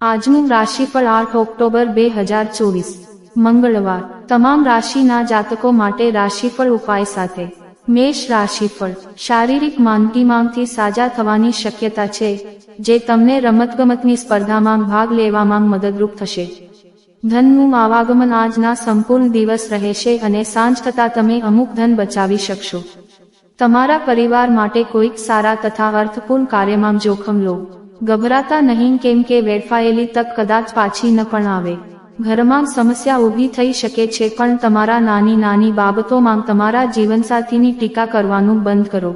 આજનું રાશિફળ આઠ ઓક્ટોબર બે હજાર ચોવીસ. મંગળવાર. તમામ રાશિના જાતકો માટે રાશિફળ ઉપાય સાથે. મેષ રાશિફળ. શારીરિક માંદગીમાંથી સાજા થવાની શક્યતા છે, જે તમને રમતગમતની સ્પર્ધામાં ભાગ લેવામાં મદદરૂપ થશે. ધનનું આવાગમન આજના સંપૂર્ણ દિવસ રહેશે અને સાંજ થતાં તમે અમુક ધન બચાવી શકશો. તમારા પરિવાર માટે કોઈક સારા તથા અર્થપૂર્ણ કાર્યમાં જોખમ લો. ગભરાતા નહીં કેમ કે વેડફાયેલી તક કદાચ પાછી ન પણ આવે. ઘરમાં સમસ્યા ઊભી થઈ શકે છે પણ તમારા નાની નાની બાબતોમાં તમારા જીવનસાથીની ટીકા કરવાનું બંધ કરો.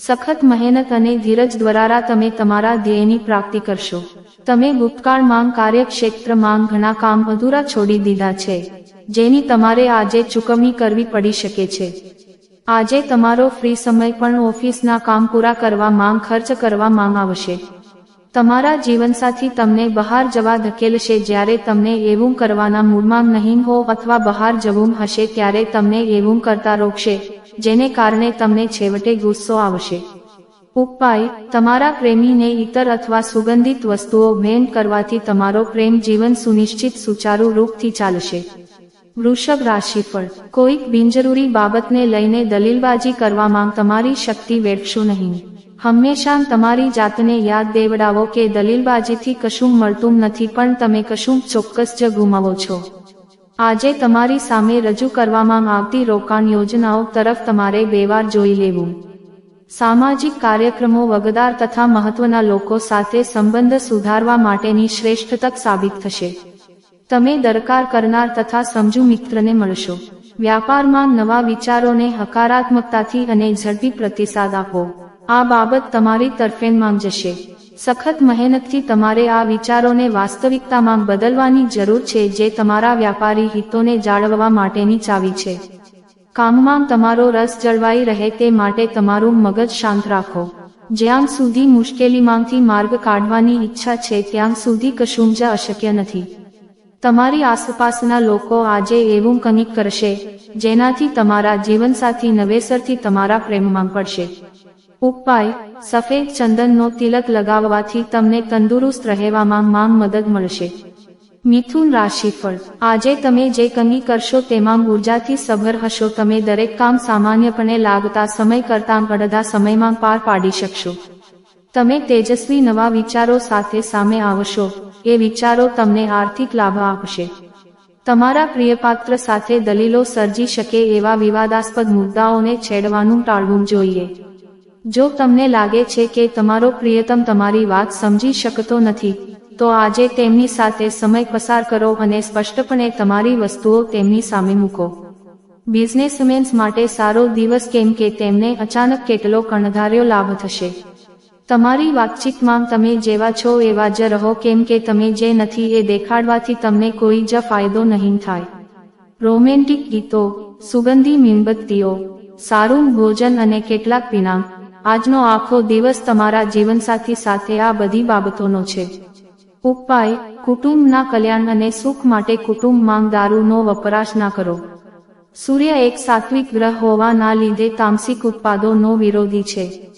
સખત મહેનત અને ધીરજ દ્વારા તમે તમારા ધ્યેયની પ્રાપ્તિ કરશો. તમે ગુપ્તકાળમાં કાર્યક્ષેત્રમાં ઘણા કામ અધૂરા છોડી દીધા છે, જેની તમારે આજે ચૂકવણી કરવી પડી શકે છે. આજે તમારો ફ્રી સમય પણ ઓફિસના કામ પૂરા કરવા માંગ, ખર્ચ કરવા માંગ આવશે. તમારા જીવનસાથી તમને બહાર જવા ધકેલશે. જ્યારે તમને એવું કરવાના મૂડમાં નહીં હો અથવા બહાર જવું હશે, ત્યારે તમને એવું કરતા રોકશે, જેને કારણે તમને છેવટે ગુસ્સો આવશે. ઉપાય, તમારા પ્રેમીને ઇતર અથવા સુગંધિત વસ્તુઓ ભેટ કરવાથી તમારો પ્રેમ જીવન સુનિશ્ચિત સુચારુ રૂપથી ચાલશે. વૃષભ રાશિફળ, કોઈક બિનજરૂરી બાબતને લઈને દલીલબાજી કરવામાં તમારી શક્તિ વેઠશું નહીં. હંમેશા તમારી જાતને યાદ દેવડાવો કે દલીલબાજીથી કશું મળતું નથી, પણ તમે કશું ચોક્કસ જ ગુમાવો છો. આજે તમારી સામે રજૂ કરવામાં આવતી રોકાણ યોજનાઓ તરફ તમારે બે વાર જોઈ લેવું. સામાજિક કાર્યક્રમો વગદાર તથા મહત્વના લોકો સાથે સંબંધ સુધારવા માટેની શ્રેષ્ઠ તક સાબિત થશે. તમે દરકાર કરનાર તથા સમજુ મિત્રને મળશો. વ્યાપારમાં નવા વિચારોને હકારાત્મકતાથી અને ઝડપી પ્રતિસાદ આપો. આ બાબત તમારી તરફેણમાં જશે. સખત મહેનતથી તમારે આ વિચારોને વાસ્તવિકતામાં બદલવાની જરૂર છે જે તમારા વ્યાપારી હિતોને જાળવવા માટેની ચાવી છે. કામમાં તમારો રસ જળવાઈ રહે તે માટે તમારું મગજ શાંત રાખો. જ્યાં સુધી મુશ્કેલીમાંથી માર્ગ કાઢવાની ઈચ્છા છે ત્યાં સુધી કશું જ અશક્ય નથી. તમારી આસપાસના લોકો આજે એવું કંઈક કરશે, જેનાથી તમારા જીવનસાથી નવેસરથી તમારા પ્રેમમાં પડશે. ઉપાય, સફેદ ચંદનનો તિલક લગાવવાથી તમને તંદુરસ્ત રહેવામાં માંગ મદદ મળશે. મિથુન રાશિફળ. આજે તમે જે કંઈ કરશો તેમાં ઉર્જાથી સભર હશો. તમે દરેક કામ સામાન્યપણે લાગતા સમય કરતાં અડધા સમયમાં પાર પાડી શકશો. તમે તેજસ્વી નવા વિચારો સાથે સામે આવશો. એ વિચારો તમને આર્થિક લાભ આપશે. તમારા પ્રિયપાત્ર સાથે દલીલો સર્જી શકે એવા વિવાદાસ્પદ મુદ્દાઓને છેડવાનું ટાળવું જોઈએ. જો તમને લાગે છે કે તમારો પ્રિયતમ તમારી વાત સમજી શકતો નથી, તો આજે તેમની સાથે સમય પસાર કરો અને સ્પષ્ટપણે તમારી વસ્તુઓ તેમની સામે મૂકો. બિઝનેસમેન્સ માટે સારો દિવસ કેમ કે તેમને અચાનક કેટલો કણધાર્યો લાભ થશે. તમારી વાતચીતમાં તમે જેવા છો એવા જ રહો કેમ કે તમે જે નથી એ દેખાડવાથી તમને કોઈ જ ફાયદો નહીં થાય. રોમેન્ટિક ગીતો, સુગંધી મીણબત્તીઓ, સારું ભોજન અને કેટલાક પીણા આજનો આખો દિવસ તમારા જીવનસાથી સાથે આ બધી બાબતોનો છે. ઉપાય, કુટુંબના કલ્યાણ અને સુખ માટે કુટુંબમાં દારૂનો વપરાશ ના કરો. સૂર્ય એક સાત્વિક ગ્રહ હોવાના લીધે તામસિક ઉત્પાદોનો વિરોધી છે.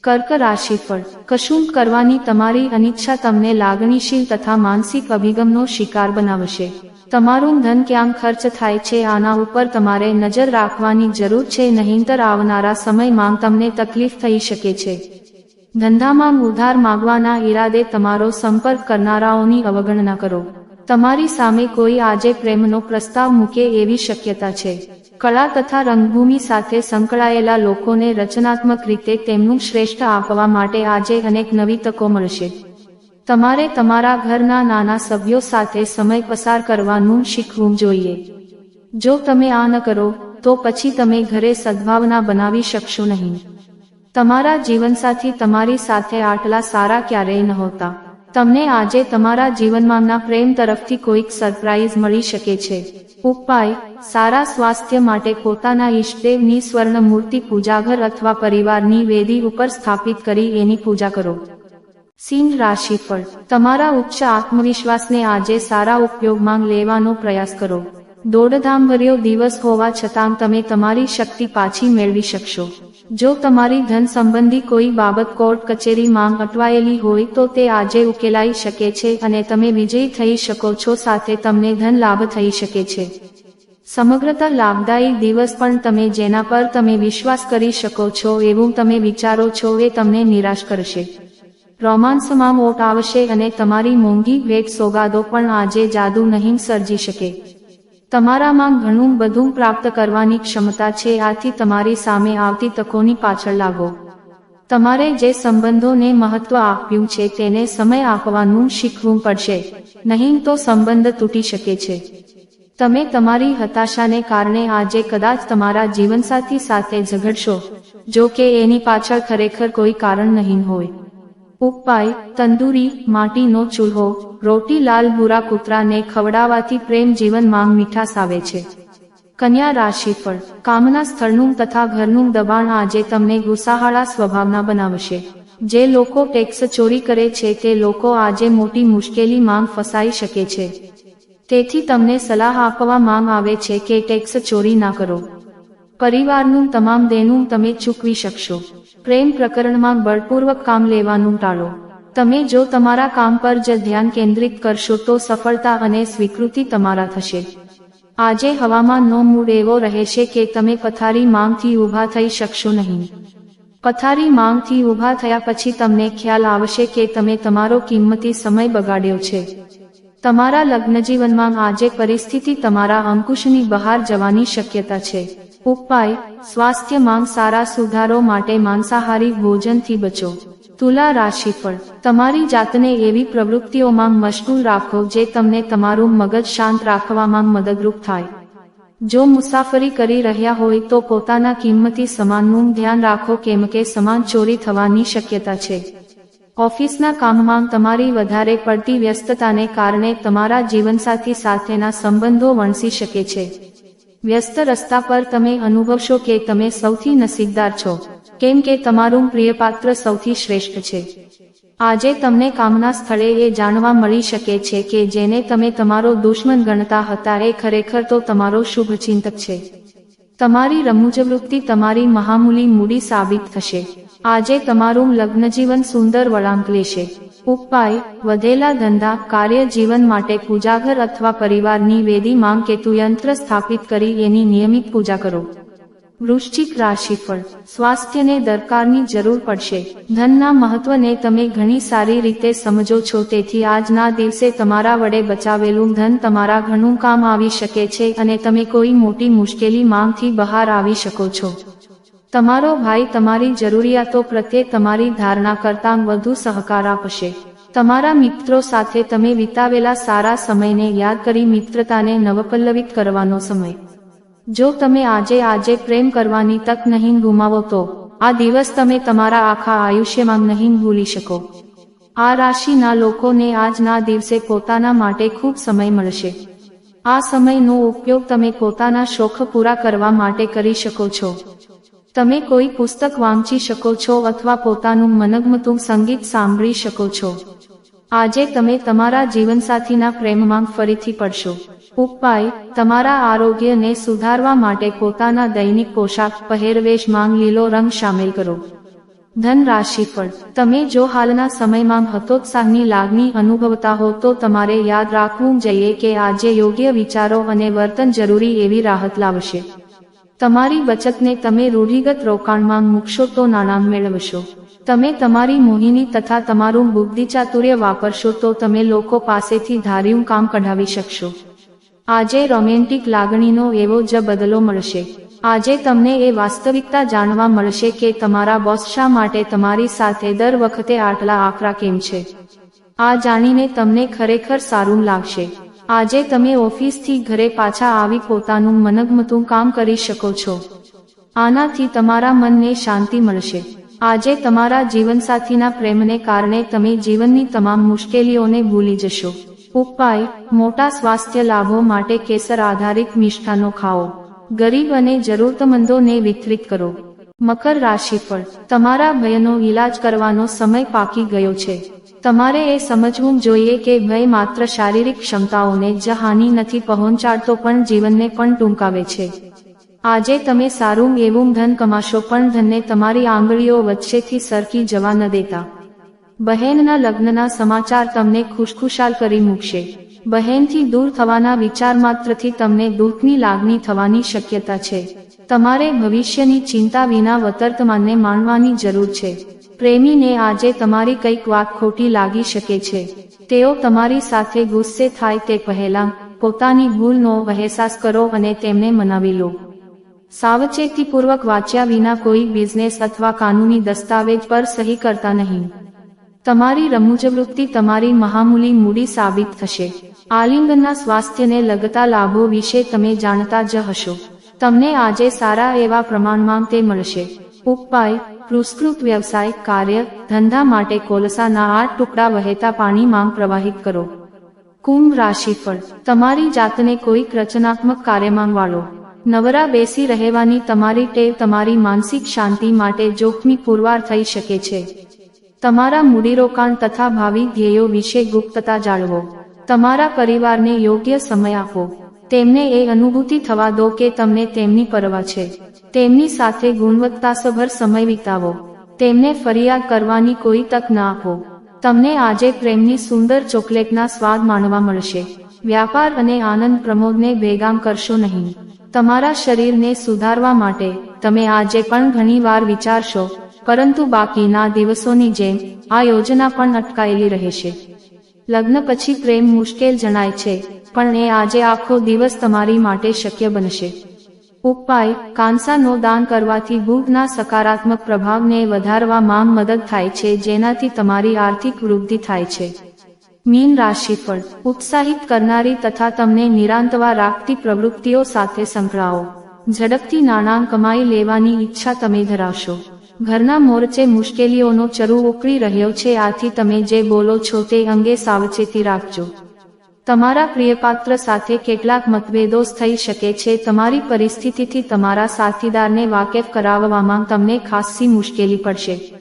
કર્ક રાશિફળ કશું કરવાની તમારી અનિચ્છા તમને લાગણીશીલ તથા માનસિક અભિગમનો શિકાર બનાવશે. તમારું ધન ક્યાં ખર્ચ થાય છે, આના ઉપર તમારે નજર રાખવાની જરૂર છે, નહીંતર આવનારા સમયમાં તમને તકલીફ થઈ શકે છે. ધંધામાં ઉધાર માગવાના ઈરાદે તમારો સંપર્ક કરનારાઓની અવગણના કરો. તમારી સામે કોઈ આજે પ્રેમનો પ્રસ્તાવ મૂકે એવી શક્યતા છે. કળા તથા રંગભૂમિ સાથે સંકળાયેલા લોકોને રચનાત્મક રીતે તેમનું શ્રેષ્ઠ આપવા માટે આજે અનેક નવી તકો મળશે. તમારે તમારા ઘરના નાના સભ્યો સાથે સમય પસાર કરવાનું શીખવું જોઈએ. જો તમે આ ન કરો, તો પછી તમે ઘરે સદ્ભાવના બનાવી શકશો નહીં. તમારા જીવનસાથી તમારી સાથે આટલા સારા ક્યારેય નહોતા તમને આજે તમારા જીવનમાંના પ્રેમ તરફથી કોઈક સરપ્રાઇઝ મળી શકે છે. ઉપાય, સારા સ્વાસ્થ્ય માટે પોતાના ઈષ્ટદેવની સ્વર્ણ મૂર્તિ પૂજાઘર અથવા પરિવારની વેદી ઉપર સ્થાપિત કરી એની પૂજા કરો. સિંહ રાશિફળ તમારા ઉચ્ચ આત્મવિશ્વાસને આજે સારા ઉપયોગમાં લેવાનો પ્રયાસ કરો. દોડધામભર્યો દિવસ હોવા છતાં તમે તમારી શક્તિ પાછી મેળવી શકશો. જો તમારી ધન સંબંધી કોઈ બાબત કોર્ટ કચેરી માંગ અટવાયેલી હોય તો તે આજે ઉકેલાઈ શકે છે અને તમે વિજયી થઈ શકો છો સાથે તમને ધન લાભ થઈ શકે છે. સમગ્રતા લાભદાયી દિવસ પણ તમે જેના પર તમે વિશ્વાસ કરી શકો છો એવું તમે વિચારો છો એ તમને નિરાશ કરશે. રોમાન્સમાં મોટ આવશે અને તમારી મોંઘી ભેટ સોગાદો પણ આજે જાદુ નહીં સર્જી શકે. તમારામાં ઘણું બધું પ્રાપ્ત કરવાની ક્ષમતા છે, આથી તમારી સામે આવતી તકોની પાછળ લાગો. તમારે જે સંબંધોને મહત્વ આપ્યું છે તેને સમય આપવાનું શીખવું પડશે, નહીં તો સંબંધ તૂટી શકે છે. તમે તમારી હતાશાને કારણે આજે કદાચ તમારા જીવનસાથી સાથે ઝઘડશો, જો કે એની પાછળ ખરેખર કોઈ કારણ નહીં હોય. ઉપાય, તંદૂરી, માટીનો ચૂલ્હો, રોટી લાલ ભૂરા કૂતરાને ખવડાવવાથી પ્રેમ જીવનમાં મીઠાસ આવે છે. કન્યા રાશિફળ કામના સ્થળનું તથા ઘરનું દબાણ આજે તમને ગુસ્સાહાળા સ્વભાવના બનાવશે. જે લોકો ટેક્સ ચોરી કરે છે તે લોકો આજે મોટી મુશ્કેલીમાં ફસાઈ શકે છે. તેથી તમને સલાહ આપવા માંગ આવે છે કે ટેક્સ ચોરી ના કરો. પરિવારનું તમામ દેનું તમે ચૂકવી શકશો. પ્રેમ પ્રકરણમાં બળપૂર્વક કામ લેવાનું ટાળો. તમે જો તમારા કામ પર જ ધ્યાન કેન્દ્રિત કરશો તો સફળતા અને સ્વીકૃતિ તમારા થશે. આજે હવામાનનો મૂડ એવો રહેશે કે તમે પથારી માંગથી ઊભા થઈ શકશો નહીં. પથારી માંગથી ઊભા થયા પછી તમને ખ્યાલ આવશે કે તમે તમારો કિંમતી સમય બગાડ્યો છે. તમારા લગ્નજીવનમાં આજે પરિસ્થિતિ તમારા અંકુશની બહાર જવાની શક્યતા છે. ઉપાય સ્વાસ્થ્યમાં સારા સુધારો માટે માંસાહારી ભોજનથી બચો. તુલા રાશિફળ તમારી જાતને એવી પ્રવૃત્તિઓમાં મશગુલ રાખો જે તમને તમારું મગજ શાંત રાખવામાં મદદરૂપ થાય. જો મુસાફરી કરી રહ્યા હોય તો પોતાના કિંમતી સમાનનું ધ્યાન રાખો કેમ કે સમાન ચોરી થવાની શક્યતા છે. ઓફિસના કામમાં તમારી વધારે પડતી વ્યસ્તતાને કારણે તમારા જીવનસાથી સાથેના સંબંધો વણસી શકે છે. વ્યસ્ત રસ્તા પર તમે અનુભવશો કે તમે સૌથી નસીબદાર છો, કેમ કે તમારું પ્રિયપાત્ર સૌથી શ્રેષ્ઠ છે. આજે તમને કામના સ્થળે એ જાણવા મળી શકે છે કે જેને તમે તમારો દુશ્મન ગણતા હતા એ ખરેખર તો તમારો શુભચિંતક છે. તમારી રમૂજવૃત્તિ તમારી મહામૂલી મૂડી સાબિત થશે. આજે તમારું લગ્નજીવન સુંદર વળાંક લેશે. ઉપાય, વધેલા ધંધા, કાર્ય જીવન માટે પૂજાઘર અથવા પરિવારની વેદી માંગ કેતુ યંત્ર સ્થાપિત કરી એની નિયમિત પૂજા કરો. વૃશ્ચિક રાશિફળ, સ્વાસ્થ્યને દરકારની જરૂર પડશે. ધનના મહત્વને તમે ઘણી સારી રીતે સમજો છો, તેથી આજના દિવસે તમારા વડે બચાવેલું ધન તમારા ઘણું કામ આવી શકે છે અને તમે કોઈ મોટી મુશ્કેલી માંગથી બહાર આવી શકો છો. તમારો ભાઈ તમારી જરૂરિયાતો પ્રત્યે તમારી ધારણા કરતાં વધુ સહકાર આપશે. તમારા મિત્રો સાથે તમે વિતાવેલા સારા સમયને યાદ કરી મિત્રતાને નવપલ્લવિત કરવાનો સમય. જો તમે આજે આજે પ્રેમ કરવાની તક નહીં ગુમાવો તો, આ દિવસ તમે તમારા આખા આયુષ્યમાં નહીં ભૂલી શકો. આ રાશિના લોકોને આજના દિવસે પોતાના માટે ખૂબ સમય મળશે. આ સમયનો ઉપયોગ તમે પોતાના શોખ પૂરા કરવા માટે કરી શકો છો. તમે કોઈ પુસ્તક વાંચી શકો છો અથવા પોતાનું મનગમતું સંગીત સાંભળી શકો છો. આજે તમે તમારા જીવનસાથીના પ્રેમમાં ફરીથી પડશો. ઉપાય, તમારા આરોગ્યને સુધારવા માટે પોતાના દૈનિક પોશાક, પહેરવેશ માંગ, લીલો રંગ સામેલ કરો. ધન પર તમે જો હાલના સમયમાં હતોત્સાહની લાગણી અનુભવતા હો તો તમારે યાદ રાખવું જોઈએ કે આજે યોગ્ય વિચારો અને વર્તન જરૂરી એવી રાહત લાવશે. તમારી બચતને તમે રૂઢિગત રોકાણમાં મૂકશો તો નાણાં મેળવશો. તમે તમારી મોહિની તથા તમારું બુદ્ધિચાતુર્ય વાપરશો તો તમે લોકો પાસેથી ધાર્યું કામ કઢાવી શકશો. આજે રોમેન્ટિક લાગણીનો એવો જ બદલો મળશે. આજે તમને એ વાસ્તવિકતા જાણવા મળશે કે તમારા બોસ શા માટે તમારી સાથે દર વખતે આટલા આકરા કેમ છે. આ જાણીને તમને ખરેખર સારું લાગશે. આજે તમે ઓફિસથી ઘરે પાછા આવી પોતાનું મનગમતું કામ કરી શકો છો. આનાથી તમારા મનને શાંતિ મળશે. આજે તમારા જીવનસાથીના પ્રેમને કારણે તમે જીવનની તમામ મુશ્કેલીઓને ભૂલી જશો. ઉપાય, મોટા સ્વાસ્થ્ય લાભો માટે કેસર આધારિત મિષ્ઠાનો ખાઓ. ગરીબ અને જરૂરતમંદોને વિતરિત કરો. મકર રાશિફળ તમારા ભયનો ઈલાજ કરવાનો સમય પાકી ગયો છે. તમારે એ સમજવું જોઈએ કે ભય માત્ર શારીરિક ક્ષમતાઓને જ હાનિ નથી પહોંચાડતો, પણ જીવનને પણ ટૂંકાવે છે. આજે તમે સારું એવું ધન કમાશો, પણ ધનને તમારી આંગળીઓ વચ્ચેથી સરકી જવા ન દેતા. બહેનના લગ્નના સમાચાર તમને ખુશખુશાલ કરી મૂકશે. બહેનથી દૂર થવાના વિચાર માત્રથી તમને દુઃખની લાગણી થવાની શક્યતા છે. તમારે ભવિષ્યની ચિંતા વિના વર્તમાનને માણવાની જરૂર છે. પ્રેમીને આજે તમારી કંઈક વાત ખોટી લાગી શકે છે. તેઓ તમારી સાથે ગુસ્સે થાય તે પહેલા પોતાની ભૂલનો અહેસાસ કરો અને તેમને મનાવી લો. સાવચેતીપૂર્વક વાંચ્યા વિના કોઈ બિઝનેસ અથવા કાનૂની દસ્તાવેજ પર સહી કરતા નહીં. તમારી રમૂજવૃત્તિ તમારી મહામૂલી મૂડી સાબિત થશે. આલિંગનના સ્વાસ્થ્યને લગતા લાભો વિશે તમે જાણતા જ હશો. તમને આજે સારા એવા પ્રમાણમાં તે મળશે. ઉપાય પુરસ્કૃત વ્યવસાય કાર્ય ધંધા માટે કોલસાના આઠ ટુકડા વહેતા પાણીમાં પ્રવાહિત કરો. કુંભ રાશિફળ. તમારી જાતને કોઈક રચનાત્મક કાર્યમાં વાળો. નવરા બેસી રહેવાની તમારી ટેવ તમારી માનસિક શાંતિ માટે જોખમી પુરવાર થઈ શકે છે. તમારા મૂડીરોકાણ તથા ભાવિ ધ્યેયો વિશે ગુપ્તતા જાળવો. તમારા પરિવારને યોગ્ય સમય આપો. તેમને એ અનુભૂતિ થવા દો કે તમને તેમની પરવા છે. તેમની સાથે ગુણવત્તાસભર સમય વિતાવો. તેમને ફરિયાદ કરવાની કોઈ તક ના આપો. તમને આજે પ્રેમની સુંદર ચોકલેટના સ્વાદ માણવા મળશે. વ્યાપાર અને આનંદ પ્રમોદને ભેગામ કરશો નહીં. તમારા શરીરને સુધારવા માટે તમે આજે પણ ઘણી વાર વિચારશો, પરંતુ બાકીના દિવસોની જેમ આ યોજના પણ અટકાયેલી રહેશે. લગ્ન પછી પ્રેમ મુશ્કેલ જણાય છે, પણ એ આજે આખો દિવસ તમારી માટે શક્ય બનશે. ઉપાય, કાંસાનો દાન કરવાથી ભૂખના સકારાત્મક પ્રભાવને વધારવામાં મદદ થાય છે, જેનાથી તમારી આર્થિક વૃદ્ધિ થાય છે. મીન રાશિફળ, ઉત્સાહિત કરનારી તથા તમને નિરાંતવા રાખતી પ્રવૃત્તિઓ સાથે સંકળાઓ ઝડપથી નાણાં કમાઈ લેવાની ઈચ્છા તમે ધરાવશો. ઘરના મોરચે મુશ્કેલીઓનો ચરુ ઉકળી રહ્યો છે, આથી તમે જે બોલો છો તે અંગે સાવચેતી રાખજો. તમારા પ્રિયપાત્ર સાથે કેટલાક મતભેદો થઈ શકે છે. તમારી પરિસ્થિતિથી તમારા સાથીદારને વાકેફ કરાવવામાં તમને ખાસ્સી મુશ્કેલી પડશે.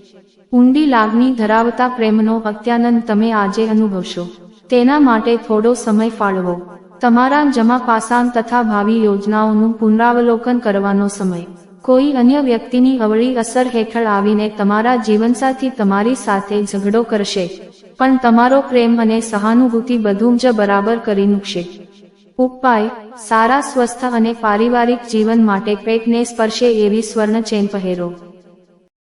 ઊંડી લાગણી ધરાવતા પ્રેમનો અત્યાનંદ તમે આજે અનુભવશો. તેના માટે થોડો સમય ફાળવો. તમારા જમા પાસાન તથા ભાવિ યોજનાઓનું પુનરાવલોકન કરવાનો સમય. કોઈ અન્ય વ્યક્તિની અવળી અસર હેઠળ આવીને તમારા જીવનસાથી તમારી સાથે ઝઘડો કરશે. પણ તમારો પ્રેમ અને સહાનુભૂતિ બધું જ બરાબર કરી મૂકશે. ઉપાય, સારા સ્વસ્થ અને પારિવારિક જીવન માટે પેટને સ્પર્શે એવી સ્વર્ણ ચેન પહેરો.